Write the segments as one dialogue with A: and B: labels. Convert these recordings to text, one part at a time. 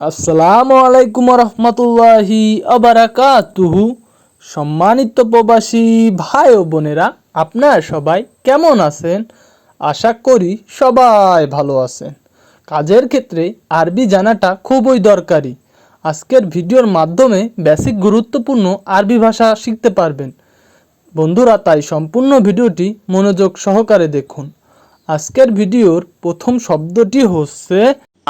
A: আসসালামু আলাইকুম রহমতুল্লাহি আবারাকাতুহু। সম্মানিত প্রবাসী ভাই ও বোনেরা, আপনারা সবাই কেমন আছেন? আশা করি সবাই ভালো আছেন। কাজের ক্ষেত্রে আরবি জানাটা খুবই দরকারি। আজকের ভিডিওর মাধ্যমে বেসিক গুরুত্বপূর্ণ আরবি ভাষা শিখতে পারবেন। বন্ধুরা, তাই সম্পূর্ণ ভিডিওটি মনোযোগ সহকারে দেখুন। আজকের ভিডিওর প্রথম শব্দটি হচ্ছে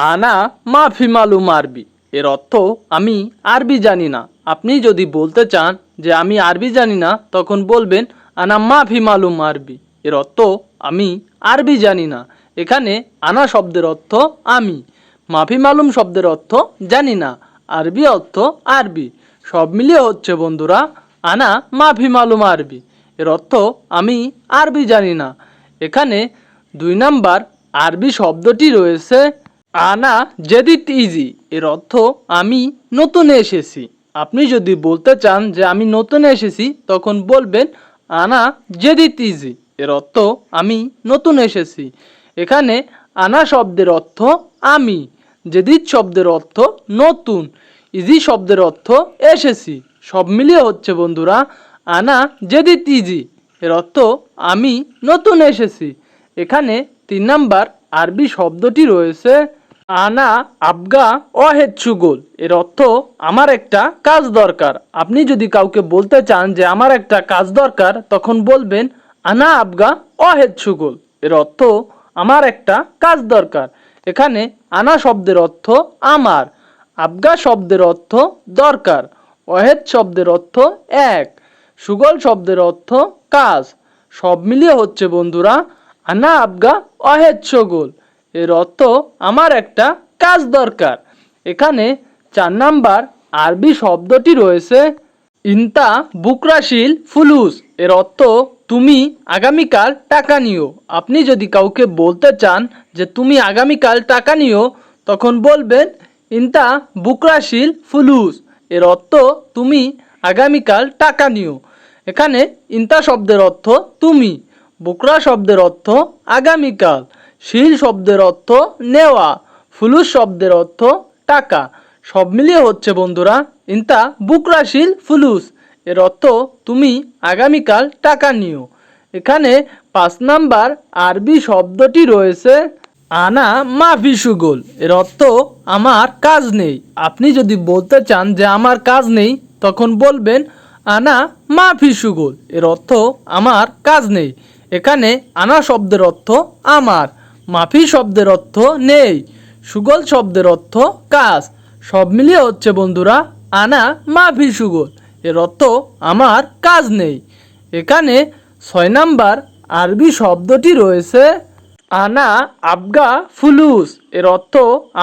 A: আনা মাফি মালুম আরবি। এর অর্থ, আমি আরবি জানি না। আপনি যদি বলতে চান যে আমি আরবি জানি না, তখন বলবেন, আনা মাফি মালুম আরবি। এর অর্থ, আমি আরবি জানি না। এখানে আনা শব্দের অর্থ, আমি। মাফি মালুম শব্দের অর্থ, জানি না। আরবি অর্থ, আরবি। সব মিলিয়ে হচ্ছে বন্ধুরা, আনা মাফি মালুম আরবি। এর অর্থ, আমি আরবি জানি না। এখানে দুই নাম্বার আরবি শব্দটি রয়েছে আনা জেদিত ইজি। এর অর্থ, আমি নতুন এসেছি। আপনি যদি বলতে চান যে আমি নতুন এসেছি, তখন বলবেন, আনা জেদিত ইজি। এর অর্থ, আমি নতুন এসেছি। এখানে, আনা শব্দের অর্থ, আমি। জেদিত শব্দের অর্থ, নতুন। ইজি শব্দের অর্থ, এসেছি। সব মিলিয়ে হচ্ছে, বন্ধুরা, আনা জেদিত ইজি। এর অর্থ, আমি নতুন এসেছি। এখানে তিন নাম্বার আরবি শব্দটি রয়েছে আনা, আবগা, অহেদ সুগোল। এর অর্থ, আমার একটা কাজ দরকার। আপনি যদি কাউকে বলতে চান যে, আমার একটা কাজ দরকার, তখন বলবেন, আনা, আবগা, অহেদ সুগোল। এর অর্থ, আমার একটা কাজ দরকার। এখানে, আনা শব্দের অর্থ, আমার। আবগা শব্দের অর্থ, দরকার। অহেদ শব্দের অর্থ, এক। সুগল শব্দের অর্থ, কাজ। সব মিলিয়ে হচ্ছে বন্ধুরা, আনা, আবগা, অহেদ এর অর্থ আমার একটা কাজ দরকার। এখানে চার নাম্বার আরবি শব্দটি রয়েছে, ইন্তা বুকরাশিল ফুলুস। এর অর্থ, তুমি আগামীকাল টাকা নিও। আপনি যদি কাউকে বলতে চান যে, তুমি আগামীকাল টাকা নিও, তখন বলবেন, ইন্তা বুকরাশিল ফুলুস। এর অর্থ, তুমি আগামীকাল টাকা নিও। এখানে ইন্তা শব্দের অর্থ, তুমি। বুকরা শব্দের অর্থ, আগামীকাল। শিল শব্দের অর্থ নেওয়া ফুলুস শব্দের অর্থ টাকা। সব মিলিয়ে হচ্ছে বন্ধুরা, ইন্তা বুকরাশিল ফুলুস। এর অর্থ তুমি আগামীকাল টাকা নিও। এখানে পাঁচ নাম্বার আরবি শব্দটি রয়েছে, আনা মাফি সুগোল। এর অর্থ আমার কাজ নেই। আপনি যদি বলতে চান যে আমার কাজ নেই, তখন বলবেন, আনা মাফি সুগোল। এর অর্থ আমার কাজ নেই। এখানে আনা শব্দের অর্থ আমার। মাফি শব্দের অর্থ নেই, সুগল শব্দের অর্থ কাজ। সব মিলিয়ে হচ্ছে বন্ধুরা, আনা মাফি সুগল। এর অর্থ আমার কাজ নেই। এখানে ছয় নাম্বার আরবি শব্দটি রয়েছে, আনা আবগা ফুলুস। এর অর্থ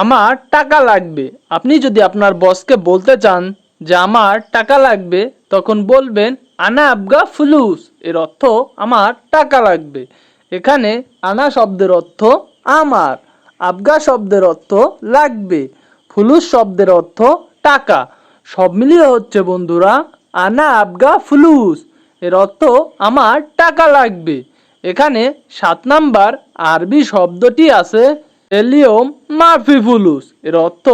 A: আমার টাকা লাগবে। আপনি যদি আপনার বসকে বলতে চান যে আমার টাকা লাগবে, তখন বলবেন, আনা আবগা ফুলুস। এর অর্থ আমার টাকা লাগবে। এখানে আনা শব্দের অর্থ আমার, আবগা শব্দের অর্থ লাগবে, ফুলুস শব্দের অর্থ টাকা। সব মিলিয়ে হচ্ছে বন্ধুরা, আনা, আবগা, ফুলুস। এর অর্থ আমার টাকা লাগবে। এখানে সাত নাম্বার আরবি শব্দটি আছে, এলিয়ম মাফি ফুলুস। এর অর্থ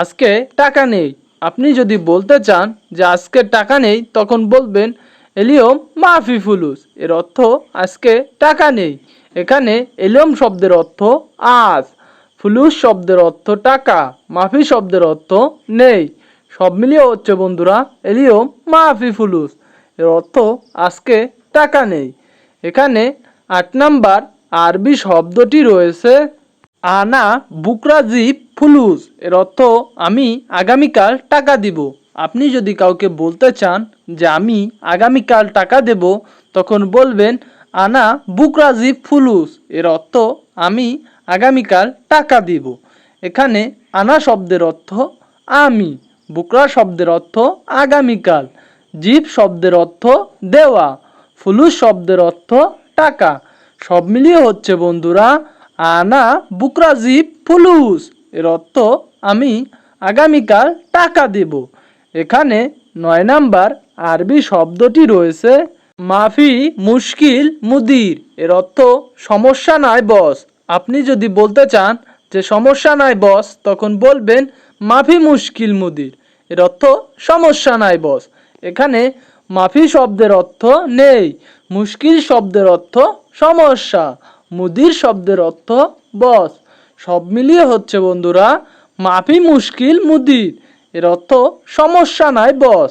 A: আজকে টাকা নেই। আপনি যদি বলতে চান যে আজকে টাকা নেই, তখন বলবেন এলিয়ম মাফি ফুলুস এর অর্থ, আজকে টাকা নেই। এখানে এলিয়ম শব্দের অর্থ আজ। ফুলুস শব্দের অর্থ টাকা। মাফি শব্দের অর্থ নেই। সব মিলিয়ে হচ্ছে, বন্ধুরা, এলিয়ম মাফি ফুলুস এর অর্থ, আজকে টাকা নেই। এখানে আট নাম্বার আরবি শব্দটি রয়েছে, আনা বুকরাজি ফুলুস এর অর্থ, আমি আগামীকাল টাকা দিব। আপনি যদি কাউকে বলতে চান যে আমি আগামীকাল টাকা দেব, তখন বলবেন, আনা বুকরাজিব ফুলুস। এর অর্থ, আমি আগামীকাল টাকা দিব। এখানে আনা শব্দের অর্থ, আমি। বুকরা শব্দের অর্থ, আগামীকাল। জীব শব্দের অর্থ, দেওয়া। ফুলুস শব্দের অর্থ, টাকা। সব মিলিয়ে হচ্ছে, বন্ধুরা, আনা বুকরাজিব ফুলুস। এর অর্থ, আমি আগামীকাল টাকা দেব। এখানে নয় নাম্বার আরবি শব্দটি রয়েছে মাফি, মুশকিল, মুদির। এর অর্থ, সমস্যা নয় বস। আপনি যদি বলতে চান যে, সমস্যা নাই, বস, তখন বলবেন, মাফি, মুশকিল, মুদির। এর অর্থ, সমস্যা নাই, বস। এখানে মাফি শব্দের অর্থ নেই, মুশকিল শব্দের অর্থ সমস্যা, মুদির শব্দের অর্থ বস। সব মিলিয়ে হচ্ছে বন্ধুরা, মাফি, মুশকিল, মুদির। এর অর্থ সমস্যা নাই বস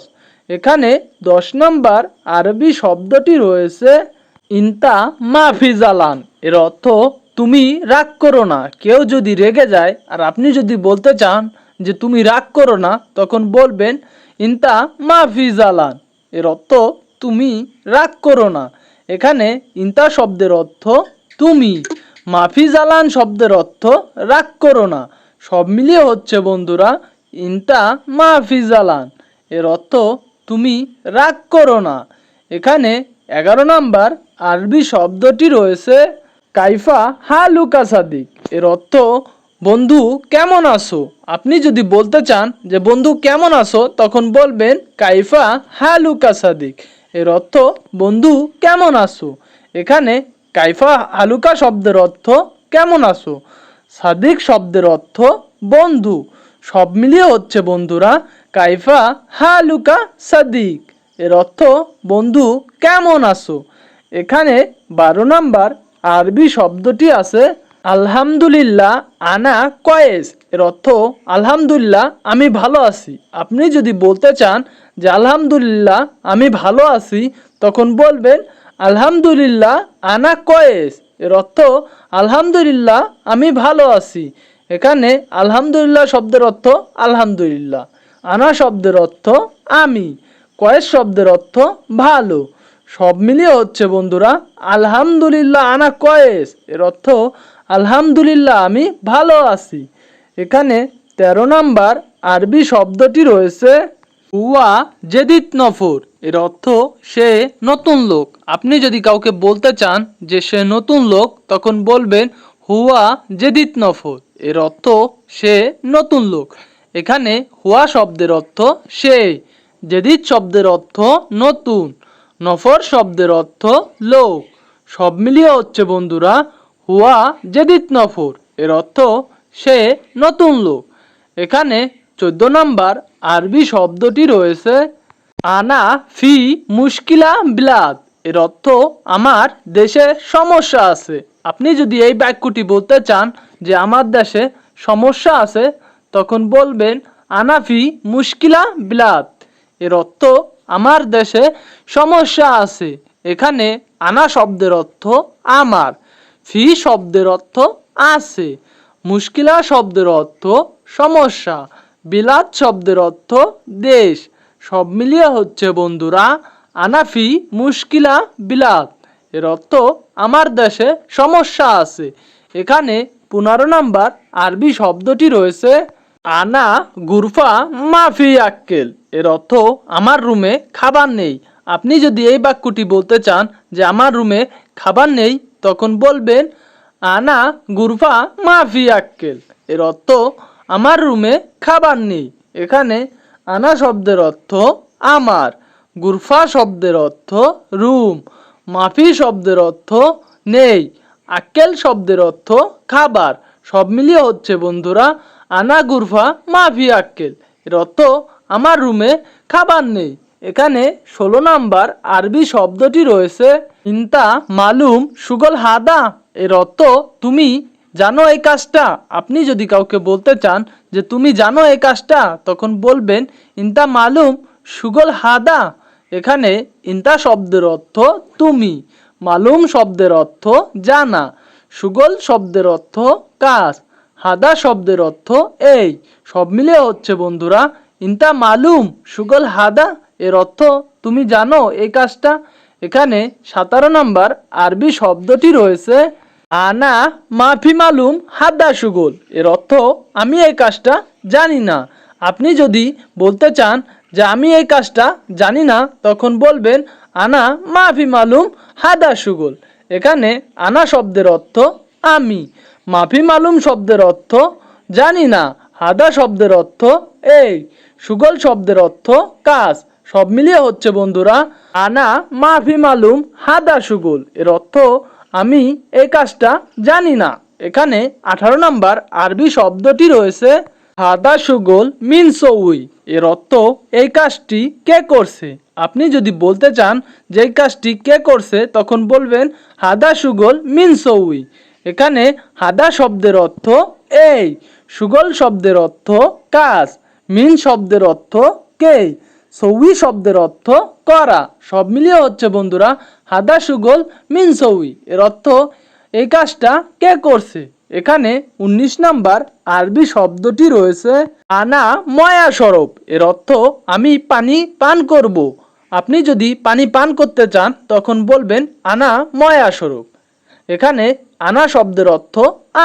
A: এখানে দশ নম্বর আরবি শব্দটি রয়েছে, ইনতা মাফি জালান। এর অর্থ, তুমি রাগ করো না। কেউ যদি রেগে যায়, আর আপনি যদি বলতে চান যে, তুমি রাগ করো না, তখন বলবেন, ইনতা মাফি জালান। এর অর্থ, তুমি রাগ করো না। এখানে ইনতা শব্দের অর্থ, তুমি। মাফি জালান শব্দের অর্থ, রাগ করো না। সব মিলিয়ে হচ্ছে, বন্ধুরা ইনতা মাফি জালান। এর অর্থ, তুমি রাগ করো না। এখানে এগারো নাম্বার আরবি শব্দটি রয়েছে, কাইফা হালুকা সাদিক। এর অর্থ, বন্ধু, কেমন আছো? আপনি যদি বলতে চান যে, বন্ধু, কেমন আছো? তখন বলবেন, কাইফা হালুকা সাদিক। এর অর্থ, বন্ধু, কেমন আছো? এখানে কাইফা হালুকা শব্দের অর্থ, কেমন আছো? সাদিক শব্দের অর্থ, বন্ধু। সব মিলিয়ে হচ্ছে বন্ধুরা, কাইফা হালুকা সাদিক। এর অর্থ, বন্ধু, কেমন আছো? এখানে বারো নাম্বার আরবি শব্দটি আছে, আলহামদুলিল্লাহ, আনা কয়েস। এর অর্থ, আলহামদুলিল্লাহ, আমি ভালো আছি। আপনি যদি বলতে চান যে, আলহামদুলিল্লাহ, আমি ভালো আছি, তখন বলবেন, আলহামদুলিল্লাহ, আনা কয়েস। এর অর্থ, আলহামদুলিল্লাহ, আমি ভালো আছি। এখানে আলহামদুলিল্লাহ শব্দের অর্থ আলহামদুলিল্লাহ। আনা শব্দের অর্থ আমি। কয়েস শব্দের অর্থ ভালো। সব মিলিয়ে হচ্ছে বন্ধুরা, আলহামদুলিল্লাহ আনা কয়েস। এর অর্থ আলহামদুলিল্লাহ আমি ভালো আছি। এখানে তেরো নাম্বার আরবি শব্দটি রয়েছে হুয়া জেদিত নফর। এর অর্থ সে নতুন লোক। আপনি যদি কাউকে বলতে চান যে সে নতুন লোক, তখন বলবেন হুয়া জেদিত নফর। এর অর্থ সে নতুন লোক। এখানে হুয়া শব্দের অর্থ সে জেদিত শব্দের অর্থ নতুন, নফর শব্দের অর্থ লোক। সব মিলিয়ে হচ্ছে বন্ধুরা, হুয়া জেদিত নফর। এর অর্থ সে নতুন লোক। এখানে চোদ্দ নম্বর আরবি শব্দটি রয়েছে, আনা ফি মুশকিলা বিলাদ। এর অর্থ, আমার দেশে সমস্যা আছে। আপনি যদি এই বাক্যটি বলতে চান যে আমার দেশে সমস্যা আছে, তখন বলবেন আনাফি মুশকিলা বিলাত এর অর্থ, আমার দেশে সমস্যা আছে। এখানে আনা শব্দের অর্থ আমার। ফি শব্দের অর্থ আছে। মুশকিলা শব্দের অর্থ সমস্যা। বিলাত শব্দের অর্থ দেশ। সব মিলিয়ে হচ্ছে, বন্ধুরা আনাফি মুশকিলা বিলাত এর অর্থ, আমার দেশে সমস্যা আছে। এখানে পনেরো নাম্বার আরবি শব্দটি রয়েছে আনা গুরফা মাফি আক্কেল। এর অর্থ, আমার রুমে খাবার নেই। আপনি যদি এই বাক্যটি বলতে চান যে, আমার রুমে খাবার নেই, তখন বলবেন, আনা গুরফা মাফি আক্কেল। এর অর্থ, আমার রুমে খাবার নেই। এখানে আনা শব্দের অর্থ, আমার। গুরফা শব্দের অর্থ, রুম। মাফি শব্দের অর্থ, নেই। আক্কেল শব্দের অর্থ খাবার। সব মিলিয়ে হচ্ছে বন্ধুরা আনা গুরফা মাফি আক্কেল। এর অর্থ আমার রুমে খাবার নেই। এখানে ষোলো নাম্বার আরবি শব্দটি রয়েছে। ইন্তা মালুম সুগল হাদা। এর অর্থ তুমি জানো এই কাজটা। আপনি যদি কাউকে বলতে চান যে তুমি জানো এই কাজটা, তখন বলবেন ইন্তা মালুম সুগল হাদা। এখানে ইন্তা শব্দের অর্থ তুমি। মালুম শব্দের অর্থ জানা, সুগল শব্দের অর্থ কাজ, হাদা শব্দের অর্থ এই। সব মিলে হচ্ছে বন্ধুরা, ইন্তা মালুম, সুগল হাদা এর অর্থ তুমি জানো এই কাজটা। এখানে সতেরো নম্বর আরবি শব্দটি রয়েছে, আনা মাফি মালুম, হাদা সুগল এর অর্থ আমি এই কাজটা জানি না। আপনি যদি বলতে চান যে আমি এই কাজটা জানি না, তখন বলবেন, আনা মাফি মালুম হাদা সুগল। এখানে আনা শব্দের অর্থ আমি, মাফি মালুম শব্দের অর্থ জানি না, হাদা শব্দের অর্থ এই, সুগল শব্দের অর্থ কাজ। সব মিলিয়ে হচ্ছে বন্ধুরা, আনা, মাফি মালুম, হাদা সুগল। এর অর্থ আমি এই কাজটা জানি না। এখানে আঠারো নম্বর আরবি শব্দটি রয়েছে হাদা সুগোল মিনসৌই এর অর্থ, এই কাজটি কে করছে? আপনি যদি বলতে চান যে কাজটি কে করছে, তখন বলবেন হাদা সুগোল মিনসৌই এখানে হাদা শব্দের অর্থ এই, সুগল শব্দের অর্থ কাজ, মিন শব্দের অর্থ কে, সৌই শব্দের অর্থ করা। সব মিলিয়ে হচ্ছে বন্ধুরা হাদা সুগল, মিন, সৌই। এর অর্থ, এই কাজটা কে করছে? এখানে ১৯ নাম্বার আরবি শব্দটি রয়েছে, আনা ময়া স্বরূপ এর অর্থ, আমি পানি পান করব। আপনি যদি পানি পান করতে চান, তখন বলবেন, আনা ময়া স্বরূপ এখানে আনা শব্দের অর্থ,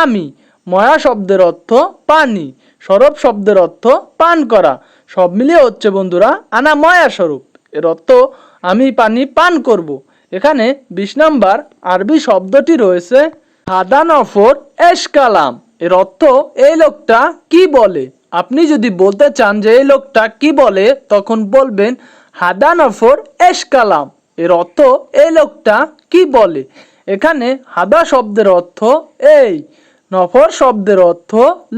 A: আমি। ময়া শব্দের অর্থ, পানি। সরব শব্দের অর্থ, পান করা। সব মিলিয়ে হচ্ছে বন্ধুরা, আনা ময়া স্বরূপ এর অর্থ, আমি পানি পান করব। এখানে বিশ নাম্বার আরবি শব্দটি রয়েছে হাদানফর এশকালাম। এর অর্থ, এই লোকটা কি বলে? আপনি যদি বলতে চান যে, এই লোকটা কি বলে? তখন বলবেন, হাদানফর এশকালাম। এর অর্থ, এই লোকটা কি বলে? এখানে হাদা শব্দের অর্থ, এই। নফর শব্দের অর্থ,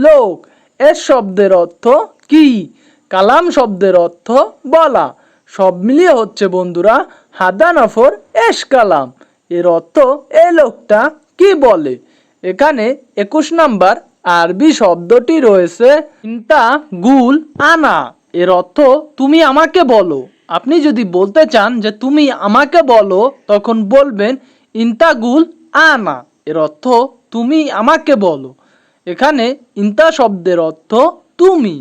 A: লোক। এস শব্দের অর্থ, কি? কালাম শব্দের অর্থ, বলা। সব মিলিয়ে হচ্ছে বন্ধুরা হাদা নফর এস কালাম এর অর্থ, এই লোকটা কি বলে? এখানে একুশ নাম্বার আরবি শব্দটি রয়েছে, ইন্তা গুল আনা। এর অর্থ, তুমি আমাকে বলো। আপনি যদি বলতে চান যে, তুমি আমাকে বলো, তখন বলবেন ইন্তাগুল আনা। এর অর্থ, তুমি আমাকে বলো। এখানে ইন্তা শব্দের অর্থ, তুমি।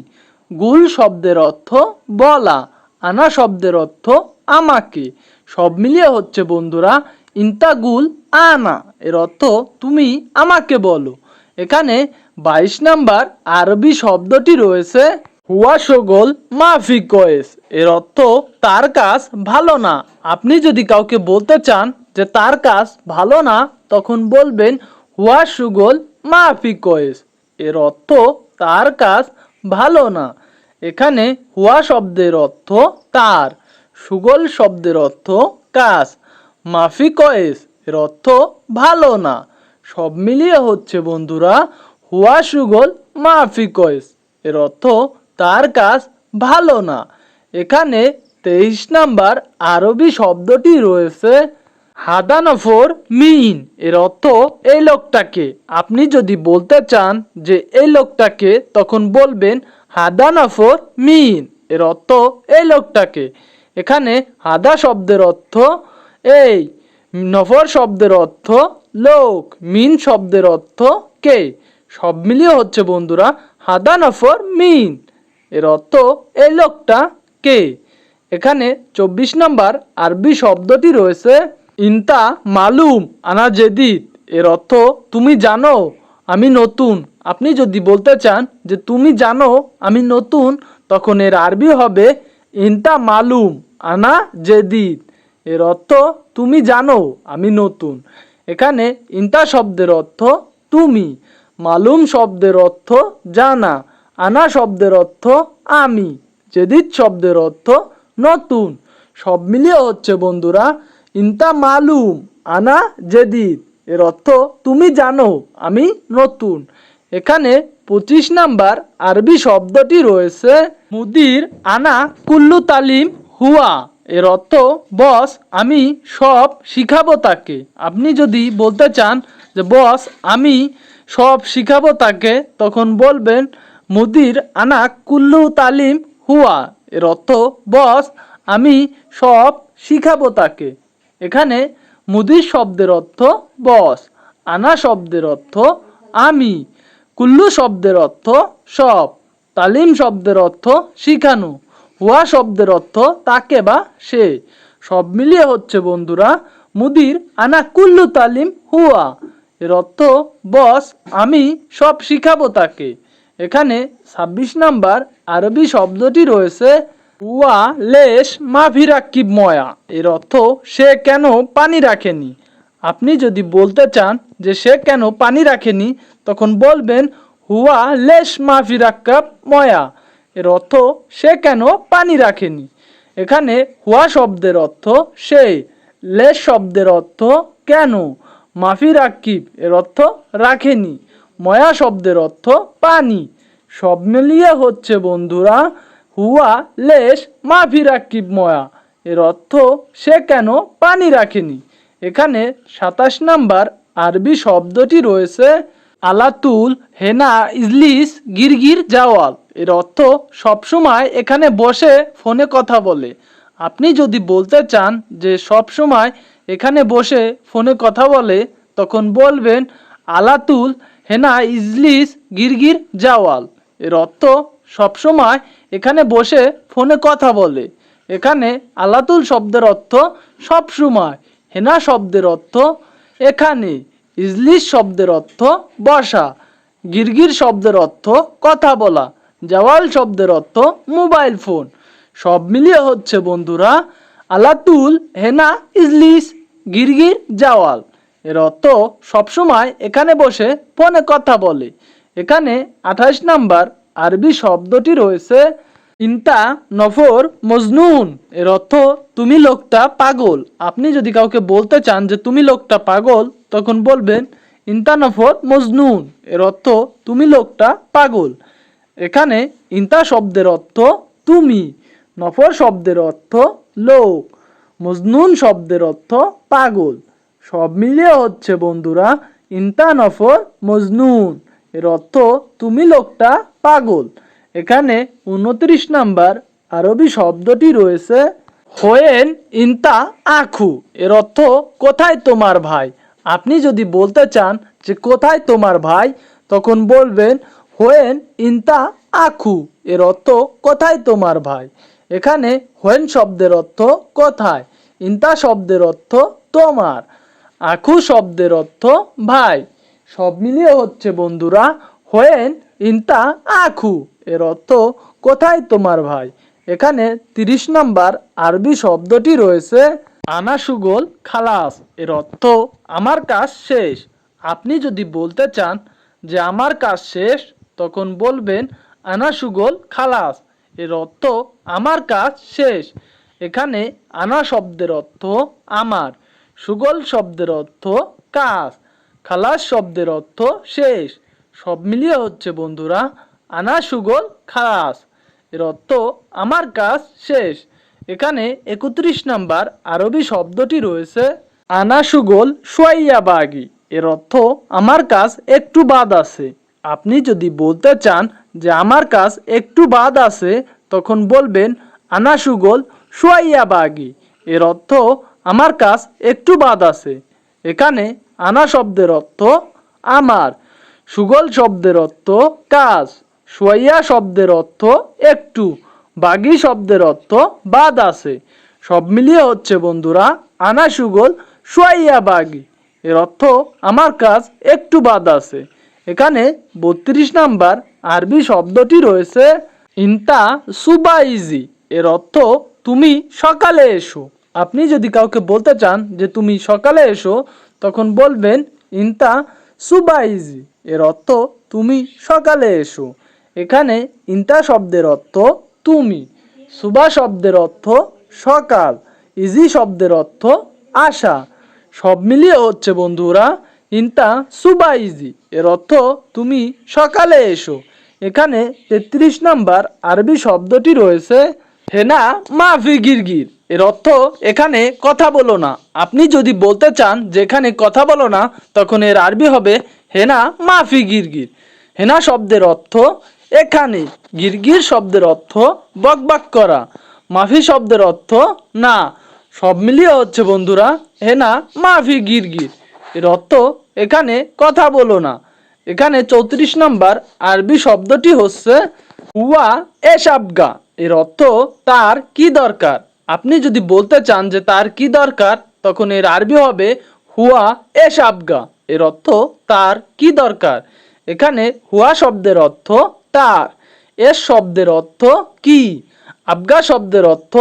A: গুল শব্দের অর্থ, বলা। আনা শব্দের অর্থ, আমাকে। সব মিলিয়ে হচ্ছে বন্ধুরা ইন্তাগুল আনা, এর অর্থ তুমি আমাকে বলো। এখানে বাইশ নাম্বার আরবি শব্দটি রয়েছে, হুয়া সগোল মাফি কয়েস এর অর্থ তার কাজ ভালো না আপনি যদি কাউকে বলতে চান যে তার কাজ ভালো না, তখন বলবেন, হুয়া সুগোল মাফি কয়েস এর অর্থ তার কাজ ভালো না এখানে হুয়া শব্দের অর্থ তার সুগল শব্দের অর্থ কাজ মাফি কয়েস এর অর্থ ভালো না। সব মিলিয়ে হচ্ছে বন্ধুরা, হুয়া সুগল মাফি কয়েস। এর অর্থ তার কাজ ভালো না। এখানে তেইশ নাম্বার আরবি শব্দটি রয়েছে, হাদানফর মিন। এর অর্থ এই লোকটাকে। আপনি যদি বলতে চান যে এই লোকটাকে, তখন বলবেন হাদানফর মিন। এর অর্থ এই লোকটাকে। এখানে হাদা শব্দের অর্থ এই নফর শব্দের অর্থ লোক, মিন শব্দের অর্থ কে? সব মিলিয়ে হচ্ছে বন্ধুরা, হাদা নফর মিন। এর অর্থ এই লোকটা কে? এখানে চব্বিশ নম্বর আরবি শব্দটি রয়েছে, ইনতা মালুম আনা জেদিদ এর অর্থ তুমি জানো, আমি নতুন। আপনি যদি বলতে চান যে তুমি জানো, আমি নতুন, তখন এর আরবি হবে ইনতা মালুম আনা জেদিদ এর অর্থ তুমি জানো, আমি নতুন। এখানে ইন্তা শব্দের অর্থ তুমি, মালুম শব্দের অর্থ জানা, আনা শব্দের অর্থ আমি জেদিদ শব্দের অর্থ নতুন। সব মিলিয়ে হচ্ছে বন্ধুরা, ইন্তা মালুম, আনা জেদিদ এর অর্থ তুমি জানো, আমি নতুন। এখানে পঁচিশ নাম্বার আরবি শব্দটি রয়েছে, মুদির আনা কুল্লু তালিম হুয়া। এর অর্থ, বস, আমি সব শিখাবো তাকে। আপনি যদি বলতে চান যে, বস, আমি সব শিখাবো তাকে, তখন বলবেন, মুদির আনা কুল্লু তালিম হুয়া। এর অর্থ, বস, আমি সব শিখাবো তাকে। এখানে মুদির শব্দের অর্থ, বস। আনা শব্দের অর্থ, আমি। কুল্লু শব্দের অর্থ, সব। তালিম শব্দের অর্থ, শিখানো। হুয়া শব্দের অর্থ তাকে বা সে। সব মিলিয়ে হচ্ছে বন্ধুরা, মুদির আনা কুল্লু তালিম হুয়া। এর অর্থ, বস, আমি সব শিখাবো তাকে। এখানে ছাব্বিশ নাম্বার আরবি শব্দটি রয়েছে হুয়া লেশ মাফিরাক্কিব ময়া। এর অর্থ, সে কেন পানি রাখেনি? আপনি যদি বলতে চান যে, সে কেন পানি রাখেনি? তখন বলবেন, হুয়া লেশ মাফিরাক্কাব ময়া। এর অর্থ সে কেন পানি রাখেনি? এখানে হুয়া শব্দের অর্থ সে লেশ শব্দের অর্থ কেন, মাফি রাকিব এর অর্থ রাখেনি, ময়া শব্দের অর্থ পানি। সব মিলিয়ে হচ্ছে বন্ধুরা, হুয়া, লেশ, মাফি রাকিব ময়া, এর অর্থ সে কেন পানি রাখেনি? এখানে সাতাশ নাম্বার আরবি শব্দটি রয়েছে, আলাতুল হেনা ইজলিস গিরগির জাওয়াল। এর অর্থ সবসময় এখানে বসে ফোনে কথা বলে। আপনি যদি বলতে চান যে সব সময় এখানে বসে ফোনে কথা বলে, তখন বলবেন, আলাতুল হেনা ইজলিস গিরগির জাওয়াল। এর অর্থ সবসময় এখানে বসে ফোনে কথা বলে। এখানে আলাতুল শব্দের অর্থ সবসময়, হেনা শব্দের অর্থ এখানে, ইজলিস শব্দের অর্থ বসা, গিরগির শব্দের অর্থ কথা বলা। জাওয়াল শব্দের অর্থ মোবাইল ফোন। সব মিলিয়ে হচ্ছে বন্ধুরা, আলাতুল হেনা ইজলিস গিরগির জাওয়াল। এর অর্থ সবসময় এখানে বসে ফোনে কথা বলে। এখানে আঠাশ নাম্বার আরবি শব্দটি রয়েছে, ইন্তা নফর মজনুন। এর অর্থ তুমি লোকটা পাগল। আপনি যদি কাউকে বলতে চান যে তুমি লোকটা পাগল, তখন বলবেন, ইন্তা নফর মজনুন। এর অর্থ তুমি লোকটা পাগল। এখানে ইন্তা শব্দের অর্থ তুমি, নফর শব্দের অর্থ লোক, মজনুন শব্দের অর্থ পাগল। সব মিলিয়ে হচ্ছে বন্ধুরা, ইন্তা, নফর, মজনুন, এর অর্থ তুমি লোকটা পাগল। এখানে উনত্রিশ নাম্বার আরবি শব্দটি রয়েছে, হোয়েন ইন্তা আখু, এর অর্থ কোথায় তোমার ভাই? আপনি যদি বলতে চান যে কোথায় তোমার ভাই, তখন বলবেন হোয়েন ইন্তা আখু, এর অর্থ কোথায় তোমার ভাই? এখানে হোয়েন শব্দের অর্থ কোথায়? ইন্তা শব্দের অর্থ তোমার। আখু শব্দের অর্থ ভাই। সব মিলিয়ে হচ্ছে বন্ধুরা, হোয়েন ইন্তা আখু, এর অর্থ কোথায় তোমার ভাই? এখানে তিরিশ নাম্বার আরবি শব্দটি রয়েছে আনা সুগোল খালাস, এর অর্থ আমার কাজ শেষ। আপনি যদি বলতে চান যে আমার কাজ শেষ তখন বলবেন, আনা সুগোল, খালাস, এর অর্থ আমার কাজ শেষ। এখানে আনা শব্দের অর্থ আমার, সুগল শব্দের অর্থ কাজ, খালাস শব্দের অর্থ শেষ। সব মিলিয়ে হচ্ছে বন্ধুরা, আনা সুগল, খালাস, এর অর্থ আমার কাজ শেষ। এখানে একত্রিশ নাম্বার আরবি শব্দটি রয়েছে, আনা সুগল সোয়াইয়া বাগি এর অর্থ আমার কাজ একটু বাদ আছে। আপনি যদি বলতে চান যে আমার কাজ একটু বাদ আছে, তখন বলবেন, আনা সুগল সোয়াইয়া বাগি। এর অর্থ, আমার কাজ একটু বাদ আছে। এখানে, আনা শব্দের অর্থ, আমার। সুগল শব্দের অর্থ, কাজ। সোয়াইয়া শব্দের অর্থ, একটু। বাগি শব্দের অর্থ, বাদ আছে। সব মিলিয়ে হচ্ছে, বন্ধুরা, আনা সুগল সোয়াইয়া বাগি। এর অর্থ, আমার কাজ একটু বাদ আছে। এখানে বত্রিশ নাম্বার আরবি শব্দটি রয়েছে ইন্তা সুবাইজি। এর অর্থ, তুমি সকালে এসো। আপনি যদি কাউকে বলতে চান যে, তুমি সকালে এসো, তখন বলবেন, ইন্তা সুবাইজি। এর অর্থ, তুমি সকালে এসো। এখানে ইন্তা শব্দের অর্থ, তুমি। সুবা শব্দের অর্থ, সকাল। ইজি শব্দের অর্থ, আশা। সব মিলিয়ে হচ্ছে বন্ধুরা ইন্তা সুবা ইজি এর অর্থ, তুমি সকালে এসো। এখানে তেত্রিশ নাম্বার আরবি শব্দটি রয়েছে, হেনা মাফি গিরগির। এর অর্থ, এখানে কথা বলো না। আপনি যদি বলতে চান, যেখানে কথা বলো না, তখন এর আরবি হবে, হেনা মাফি গিরগির। হেনা শব্দের অর্থ, এখানে। গিরগির শব্দের অর্থ, বকবক করা। মাফি শব্দের অর্থ, না। সব মিলিয়ে হচ্ছে বন্ধুরা, হেনা মাফি গিরগির। এর অর্থ, এখানে কথা বলো না। এখানে চৌত্রিশ নম্বর আরবি শব্দটি হচ্ছে হুয়া এসাবগা এর অর্থ, তার কি দরকার? আপনি যদি বলতে চান যে তার কি দরকার, তখন এর আরবি হবে হুয়া এসাবগা এর অর্থ, তার কি দরকার? এখানে হুয়া শব্দের অর্থ, তার। এস শব্দের অর্থ, কি? আবগা শব্দের অর্থ,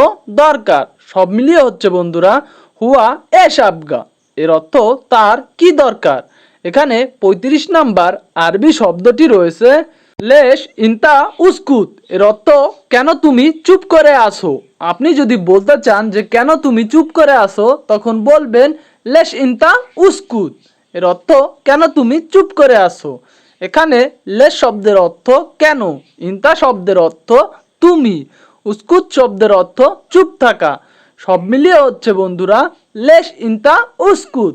A: দরকার। সব মিলিয়ে হচ্ছে বন্ধুরা, হুয়া এস আবগা এর অর্থ তার কি দরকার? এখানে ৩৫ নাম্বার আরবি শব্দটি রয়েছে, লেশ ইন্তা উস্কুত। এর অর্থ, কেন তুমি চুপ করে আসো আপনি যদি বলতে চান যে, কেন তুমি চুপ করে আসো তখন বলবেন, লেশ ইন্তা উস্কুত। এর অর্থ, কেন তুমি চুপ করে আসো এখানে লেশ শব্দের অর্থ, কেন? ইন্তা শব্দের অর্থ, তুমি। উস্কুত শব্দের অর্থ, চুপ থাকা। সব মিলিয়ে হচ্ছে বন্ধুরা লেশ ইন্তা উস্কুত।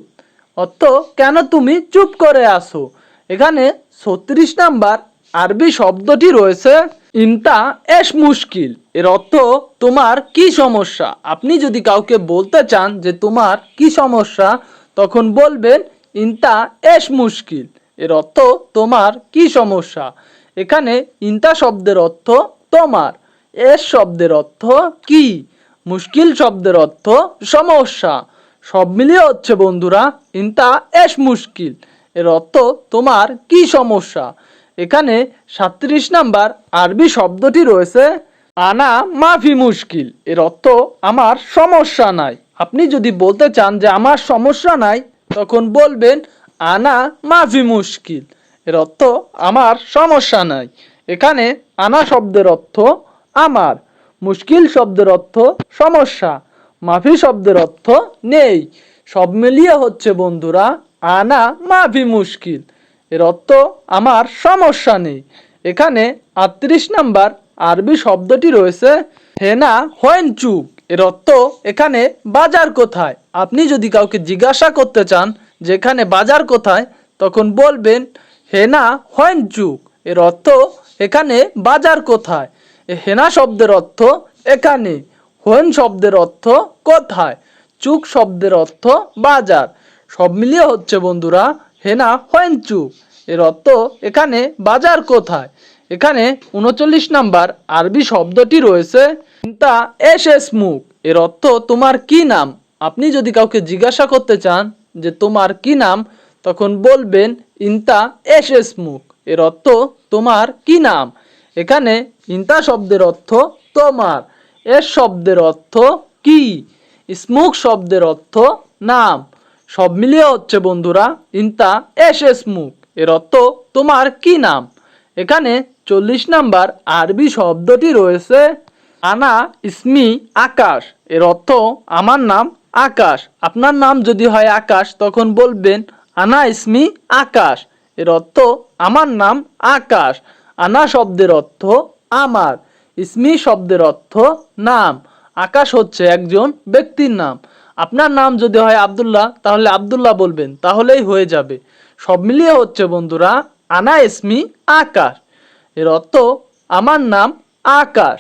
A: অর্থ, কেন তুমি চুপ করে আসো এখানে ছত্রিশ নাম্বার আরবি শব্দটি রয়েছে, ইন্তা এস মুশকিল। এর অর্থ, তোমার কি সমস্যা? আপনি যদি কাউকে বলতে চান যে তোমার কি সমস্যা, তখন বলবেন, ইন্তা এস মুশকিল। এর অর্থ, তোমার কি সমস্যা? এখানে ইন্তা শব্দের অর্থ, তোমার। এস শব্দের অর্থ, কি? মুশকিল শব্দের অর্থ, সমস্যা। সব মিলিয়ে হচ্ছে বন্ধুরা, ইন্তা এস মুশকিল। এর অর্থ তোমার কি সমস্যা? এখানে সাত্রিশ নাম্বার আরবি শব্দটি রয়েছে, আনা মাফি মুশকিল। এর অর্থ আমার সমস্যা নাই। আপনি যদি বলতে চান যে আমার সমস্যা নাই, তখন বলবেন, আনা মাফি মুশকিল। এর অর্থ আমার সমস্যা নাই। এখানে আনা শব্দের অর্থ আমার, মুশকিল শব্দের অর্থ সমস্যা। মাফি শব্দের অর্থ নেই। সব মিলিয়ে হচ্ছে বন্ধুরা, আনা মাফি মুশকিল। এর অর্থ আমার সমস্যা নেই। এখানে আটত্রিশ নাম্বার আরবি শব্দটি রয়েছে, হেনা হোয়েন চুক। এর অর্থ এখানে বাজার কোথায়? আপনি যদি কাউকে জিজ্ঞাসা করতে চান যে এখানে বাজার কোথায়, তখন বলবেন, হেনা হোয়েন চুক। এর অর্থ এখানে বাজার কোথায়। হেনা শব্দের অর্থ এখানে। হোয়েন শব্দের অর্থ কোথায়, চুক শব্দের অর্থ বাজার। সব মিলিয়ে হচ্ছে বন্ধুরা হেনা হোয়েন চুক। এর অর্থ এখানে বাজার কোথায়? এখানে উনচল্লিশ নাম্বার আরবি শব্দটি রয়েছে, তা এস এস মুখ। এর অর্থ তোমার কি নাম? আপনি যদি কাউকে জিজ্ঞাসা করতে চান যে তোমার কি নাম, তখন বলবেন, ইন্তা এস এস মুখ। এর অর্থ তোমার কি নাম? এখানে ইন্তা শব্দের অর্থ তোমার। এস শব্দের অর্থ কি? স্মুক শব্দের অর্থ নাম। সব মিলিয়ে হচ্ছে বন্ধুরা, ইন্তা, এস স্মুক। এর অর্থ তোমার কি নাম? এখানে চল্লিশ নাম্বার আরবি শব্দটি রয়েছে, আনা ইসমি আকাশ। এর অর্থ আমার নাম আকাশ। আপনার নাম যদি হয় আকাশ, তখন বলবেন আনা ইসমি আকাশ। এর অর্থ আমার নাম আকাশ। আনা শব্দের অর্থ আমার। ইসমি শব্দের অর্থ নাম। আকাশ হচ্ছে একজন ব্যক্তির নাম। আপনার নাম যদি হয় আবদুল্লাহ, তাহলে আবদুল্লাহ বলবেন, তাহলেই হয়ে যাবে। সব মিলিয়ে হচ্ছে বন্ধুরা, আনা ইসমি আকাশ এর অর্থ, আমার নাম আকাশ।